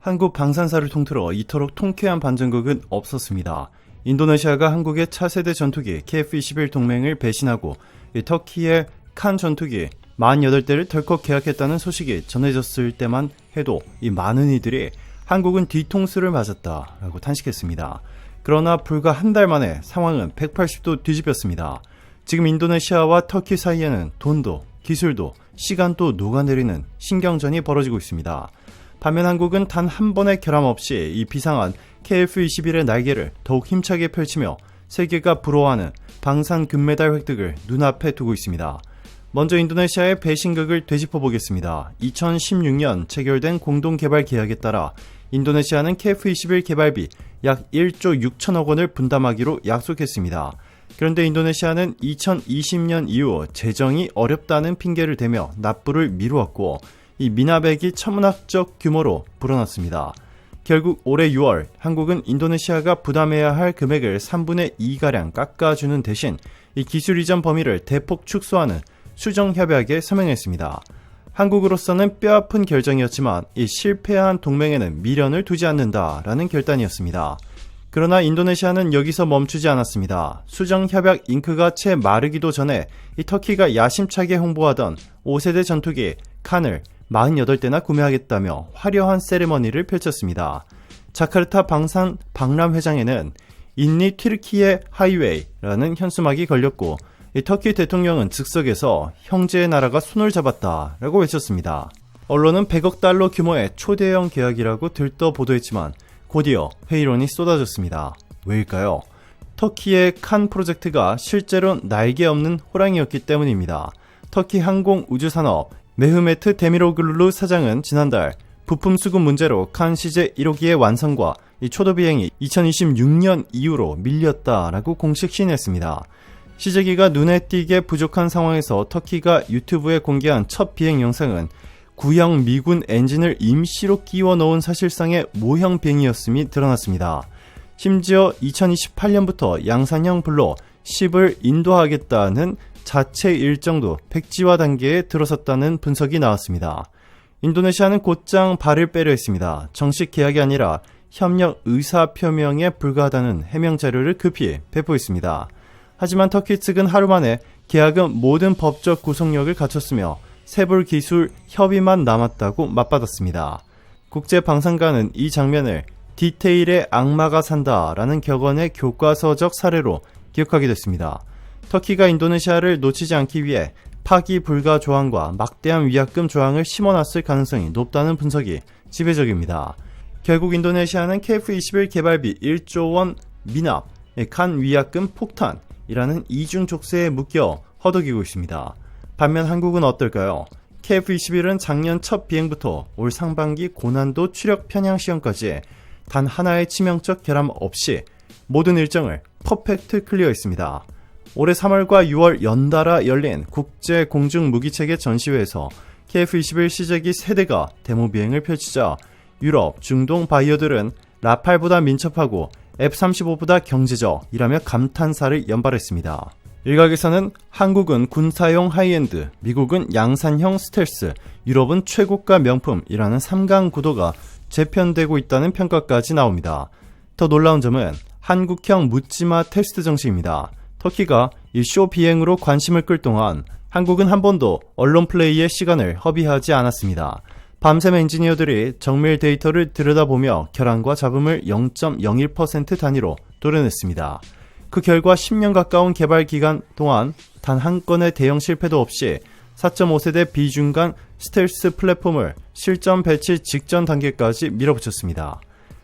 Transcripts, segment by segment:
한국 방산사를 통틀어 이토록 통쾌한 반전극은 없었습니다. 인도네시아가 한국의 차세대 전투기 KF-21 동맹을 배신하고 이 터키의 칸 전투기 48대를 덜컥 계약했다는 소식이 전해졌을 때만 해도 이 많은 이들이 한국은 뒤통수를 맞았다라고 탄식했습니다. 그러나 불과 한 달 만에 상황은 180도 뒤집혔습니다. 지금 인도네시아와 터키 사이에는 돈도 기술도 시간도 녹아내리는 신경전이 벌어지고 있습니다. 반면 한국은 단 한 번의 결함 없이 이 비상한 KF-21의 날개를 더욱 힘차게 펼치며 세계가 부러워하는 방산 금메달 획득을 눈앞에 두고 있습니다. 먼저 인도네시아의 배신극을 되짚어 보겠습니다. 2016년 체결된 공동 개발 계약에 따라 인도네시아는 KF-21 개발비 약 1조 6천억 원을 분담하기로 약속했습니다. 그런데 인도네시아는 2020년 이후 재정이 어렵다는 핑계를 대며 납부를 미루었고 이 미납액이 천문학적 규모로 불어났습니다. 결국 올해 6월 한국은 인도네시아가 부담해야 할 금액을 3분의 2가량 깎아주는 대신 이 기술 이전 범위를 대폭 축소하는 수정 협약에 서명했습니다. 한국으로서는 뼈아픈 결정이었지만 이 실패한 동맹에는 미련을 두지 않는다라는 결단이었습니다. 그러나 인도네시아는 여기서 멈추지 않았습니다. 수정 협약 잉크가 채 마르기도 전에 이 터키가 야심차게 홍보하던 5세대 전투기 칸을 48대나 구매하겠다며 화려한 세레머니를 펼쳤습니다. 자카르타 방산 박람 회장에는 인니 튀르키예 하이웨이라는 현수막이 걸렸고 터키 대통령은 즉석에서 형제의 나라가 손을 잡았다라고 외쳤습니다. 언론은 100억 달러 규모의 초대형 계약이라고 들떠 보도했지만 곧이어 회의론이 쏟아졌습니다. 왜일까요? 터키의 칸 프로젝트가 실제로 날개 없는 호랑이였기 때문입니다. 터키 항공 우주산업 메흐메트 데미로글루 사장은 지난달 부품 수급 문제로 칸 시제 1호기의 완성과 이 초도 비행이 2026년 이후로 밀렸다라고 공식 시인했습니다. 시제기가 눈에 띄게 부족한 상황에서 터키가 유튜브에 공개한 첫 비행 영상은 구형 미군 엔진을 임시로 끼워 넣은 사실상의 모형 비행이었음이 드러났습니다. 심지어 2028년부터 양산형 블로 10을 인도하겠다는 자체 일정도 백지화 단계에 들어섰다는 분석이 나왔습니다. 인도네시아는 곧장 발을 빼려 했습니다. 정식 계약이 아니라 협력 의사 표명에 불과하다는 해명 자료를 급히 배포했습니다. 하지만 터키 측은 하루 만에 계약은 모든 법적 구속력을 갖췄으며 세불 기술 협의만 남았다고 맞받았습니다. 국제방산가는 이 장면을 디테일의 악마가 산다라는 격언의 교과서적 사례로 기억하게 됐습니다. 터키가 인도네시아를 놓치지 않기 위해 파기 불가 조항과 막대한 위약금 조항을 심어놨을 가능성이 높다는 분석이 지배적입니다. 결국 인도네시아는 KF-21 개발비 1조 원 미납, 칸 위약금 폭탄이라는 이중 족쇄에 묶여 허덕이고 있습니다. 반면 한국은 어떨까요? KF-21은 작년 첫 비행부터 올 상반기 고난도 추력 편향 시험까지 단 하나의 치명적 결함 없이 모든 일정을 퍼펙트 클리어했습니다. 올해 3월과 6월 연달아 열린 국제 공중 무기체계 전시회에서 KF-21 시제기 세대가 데모 비행을 펼치자 유럽, 중동 바이어들은 라팔보다 민첩하고 F-35보다 경제적이라며 감탄사를 연발했습니다. 일각에서는 한국은 군사용 하이엔드, 미국은 양산형 스텔스, 유럽은 최고가 명품이라는 3강 구도가 재편되고 있다는 평가까지 나옵니다. 더 놀라운 점은 한국형 묻지마 테스트 정식입니다. 터키가 이 쇼 비행으로 관심을 끌 동안 한국은 한 번도 언론 플레이의 시간을 허비하지 않았습니다. 밤샘 엔지니어들이 정밀 데이터를 들여다보며 결함과 잡음을 0.01% 단위로 도려냈습니다. 그 결과 10년 가까운 개발 기간 동안 단 한 건의 대형 실패도 없이 4.5세대 비중간 스텔스 플랫폼을 실전 배치 직전 단계까지 밀어붙였습니다.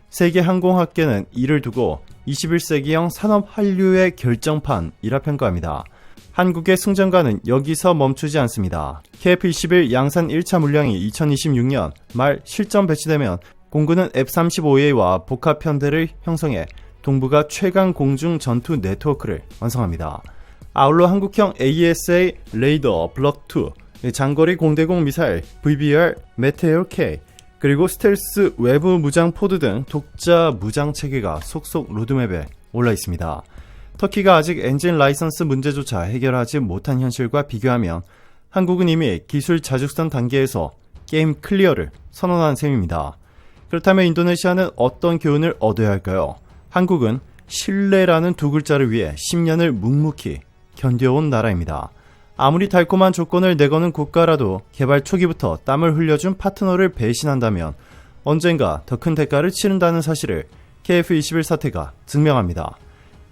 세계 항공학계는 이를 두고 21세기형 산업 한류의 결정판이라 평가합니다. 한국의 승전가는 여기서 멈추지 않습니다. KF-21 양산 1차 물량이 2026년 말 실전 배치되면 공군은 F-35A와 복합 편대를 형성해 동부가 최강 공중 전투 네트워크를 완성합니다. 아울러 한국형 ASA 레이더 블럭 2, 장거리 공대공 미사일 VBR 메테오 K, 그리고 스텔스 외부 무장 포드 등 독자 무장 체계가 속속 로드맵에 올라 있습니다. 터키가 아직 엔진 라이선스 문제조차 해결하지 못한 현실과 비교하면 한국은 이미 기술 자죽선 단계에서 게임 클리어를 선언한 셈입니다. 그렇다면 인도네시아는 어떤 교훈을 얻어야 할까요? 한국은 신뢰라는 두 글자를 위해 10년을 묵묵히 견뎌온 나라입니다. 아무리 달콤한 조건을 내거는 국가라도 개발 초기부터 땀을 흘려준 파트너를 배신한다면 언젠가 더 큰 대가를 치른다는 사실을 KF21 사태가 증명합니다.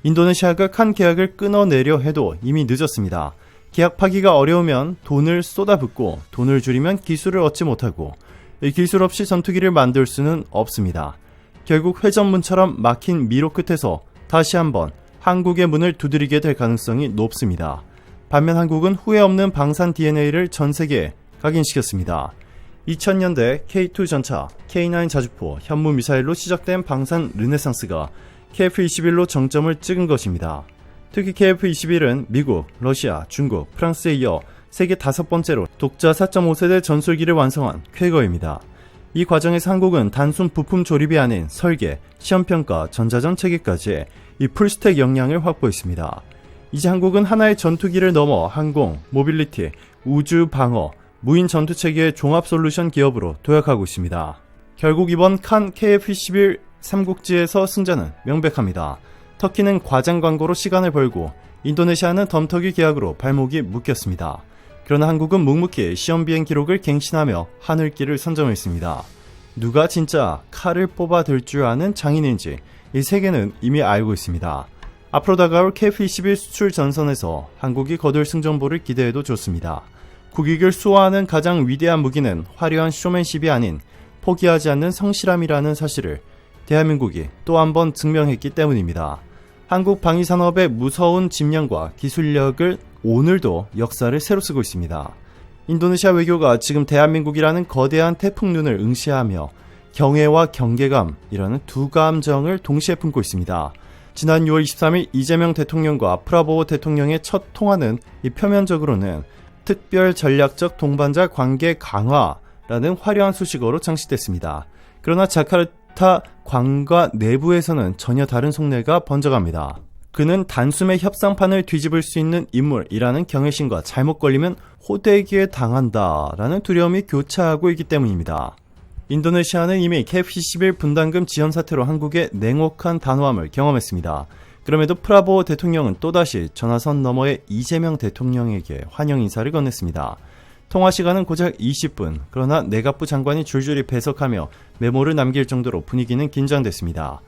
인도네시아가 칸 계약을 끊어내려 해도 이미 늦었습니다. 계약 파기가 어려우면 돈을 쏟아붓고 돈을 줄이면 기술을 얻지 못하고 이 기술 없이 전투기를 만들 수는 없습니다. 결국 회전문처럼 막힌 미로 끝에서 다시 한번 한국의 문을 두드리게 될 가능성이 높습니다. 반면 한국은 후회 없는 방산 DNA를 전 세계에 각인시켰습니다. 2000년대 K2 전차, K9 자주포, 현무 미사일로 시작된 방산 르네상스가 KF-21로 정점을 찍은 것입니다. 특히 KF-21은 미국, 러시아, 중국, 프랑스에 이어 세계 다섯 번째로 독자 4.5세대 전술기를 완성한 쾌거입니다. 이 과정에서 한국은 단순 부품 조립이 아닌 설계, 시험평가, 전자전 체계까지 이 풀스택 역량을 확보했습니다. 이제 한국은 하나의 전투기를 넘어 항공, 모빌리티, 우주 방어, 무인 전투 체계의 종합 솔루션 기업으로 도약하고 있습니다. 결국 이번 칸 KF-11 삼국지에서 승자는 명백합니다. 터키는 과장 광고로 시간을 벌고 인도네시아는 덤터기 계약으로 발목이 묶였습니다. 그러나 한국은 묵묵히 시험 비행 기록을 갱신하며 하늘길을 선점했습니다. 누가 진짜 칼을 뽑아 들 줄 아는 장인인지 이 세계는 이미 알고 있습니다. 앞으로 다가올 KF-21 수출 전선에서 한국이 거둘 승전보를 기대해도 좋습니다. 국익을 수호하는 가장 위대한 무기는 화려한 쇼맨십이 아닌 포기하지 않는 성실함이라는 사실을 대한민국이 또 한 번 증명했기 때문입니다. 한국 방위산업의 무서운 집념과 기술력을 오늘도 역사를 새로 쓰고 있습니다. 인도네시아 외교가 지금 대한민국이라는 거대한 태풍눈을 응시하며 경애와 경계감이라는 두 감정을 동시에 품고 있습니다. 지난 6월 23일 이재명 대통령과 프라보우 대통령의 첫 통화는 이 표면적으로는 특별 전략적 동반자 관계 강화라는 화려한 수식어로 장식됐습니다. 그러나 자카르타 관과 내부에서는 전혀 다른 속내가 번져갑니다. 그는 단숨에 협상판을 뒤집을 수 있는 인물이라는 경외심과 잘못 걸리면 호되기에 당한다라는 두려움이 교차하고 있기 때문입니다. 인도네시아는 이미 KF-11 분담금 지연 사태로 한국의 냉혹한 단호함을 경험했습니다. 그럼에도 프라보 대통령은 또다시 전화선 너머의 이재명 대통령에게 환영 인사를 건넸습니다. 통화 시간은 고작 20분, 그러나 내각부 장관이 줄줄이 배석하며 메모를 남길 정도로 분위기는 긴장됐습니다.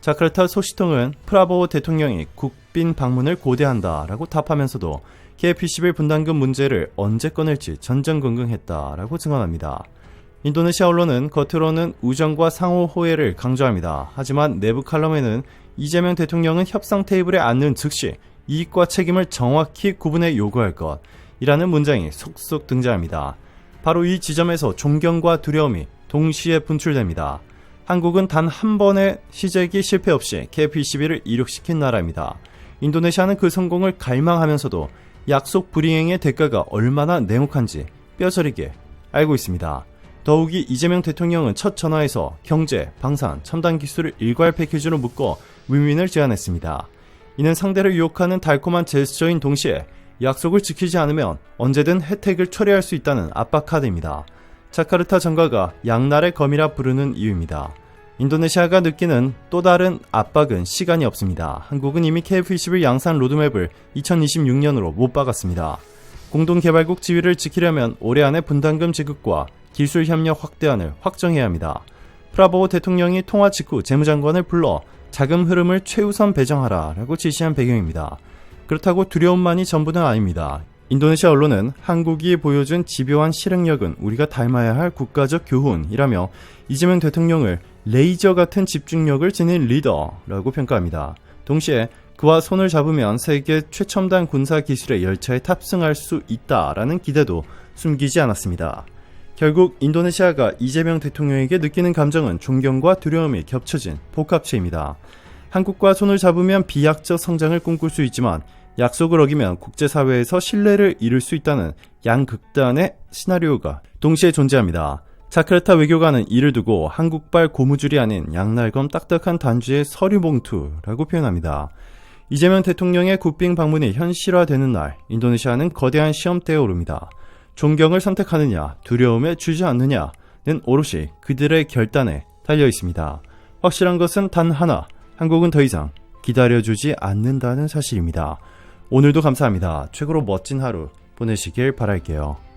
자카르타 소시통은 프라보 대통령이 국빈 방문을 고대한다라고 답하면서도 KF-11 분담금 문제를 언제 꺼낼지 전전긍긍했다라고 증언합니다. 인도네시아 언론은 겉으로는 우정과 상호 호혜를 강조합니다. 하지만 내부 칼럼에는 이재명 대통령은 협상 테이블에 앉는 즉시 이익과 책임을 정확히 구분해 요구할 것 이라는 문장이 속속 등장합니다. 바로 이 지점에서 존경과 두려움이 동시에 분출됩니다. 한국은 단 한 번의 시제기 실패 없이 KP21을 이룩시킨 나라입니다. 인도네시아는 그 성공을 갈망하면서도 약속 불이행의 대가가 얼마나 냉혹한지 뼈저리게 알고 있습니다. 더욱이 이재명 대통령은 첫 전화에서 경제, 방산, 첨단 기술을 일괄 패키지로 묶어 윈윈을 제안했습니다. 이는 상대를 유혹하는 달콤한 제스처인 동시에 약속을 지키지 않으면 언제든 혜택을 처리할 수 있다는 압박 카드입니다. 자카르타 정가가 양날의 검이라 부르는 이유입니다. 인도네시아가 느끼는 또 다른 압박은 시간이 없습니다. 한국은 이미 KF-21 양산 로드맵을 2026년으로 못 박았습니다. 공동개발국 지위를 지키려면 올해 안에 분담금 지급과 기술 협력 확대안을 확정해야 합니다. 프라보우 대통령이 통화 직후 재무장관을 불러 자금 흐름을 최우선 배정하라라고 지시한 배경입니다. 그렇다고 두려움만이 전부는 아닙니다. 인도네시아 언론은 한국이 보여준 집요한 실행력은 우리가 닮아야 할 국가적 교훈이라며 이재명 대통령을 레이저 같은 집중력을 지닌 리더라고 평가합니다. 동시에 그와 손을 잡으면 세계 최첨단 군사 기술의 열차에 탑승할 수 있다라는 기대도 숨기지 않았습니다. 결국 인도네시아가 이재명 대통령에게 느끼는 감정은 존경과 두려움이 겹쳐진 복합체입니다. 한국과 손을 잡으면 비약적 성장을 꿈꿀 수 있지만 약속을 어기면 국제사회에서 신뢰를 잃을 수 있다는 양극단의 시나리오가 동시에 존재합니다. 자카르타 외교관은 이를 두고 한국발 고무줄이 아닌 양날검 딱딱한 단주의 서류 봉투라고 표현합니다. 이재명 대통령의 국빈 방문이 현실화되는 날, 인도네시아는 거대한 시험대에 오릅니다. 존경을 선택하느냐, 두려움에 주지 않느냐는 오롯이 그들의 결단에 달려 있습니다. 확실한 것은 단 하나. 한국은 더 이상 기다려주지 않는다는 사실입니다. 오늘도 감사합니다. 최고로 멋진 하루 보내시길 바랄게요.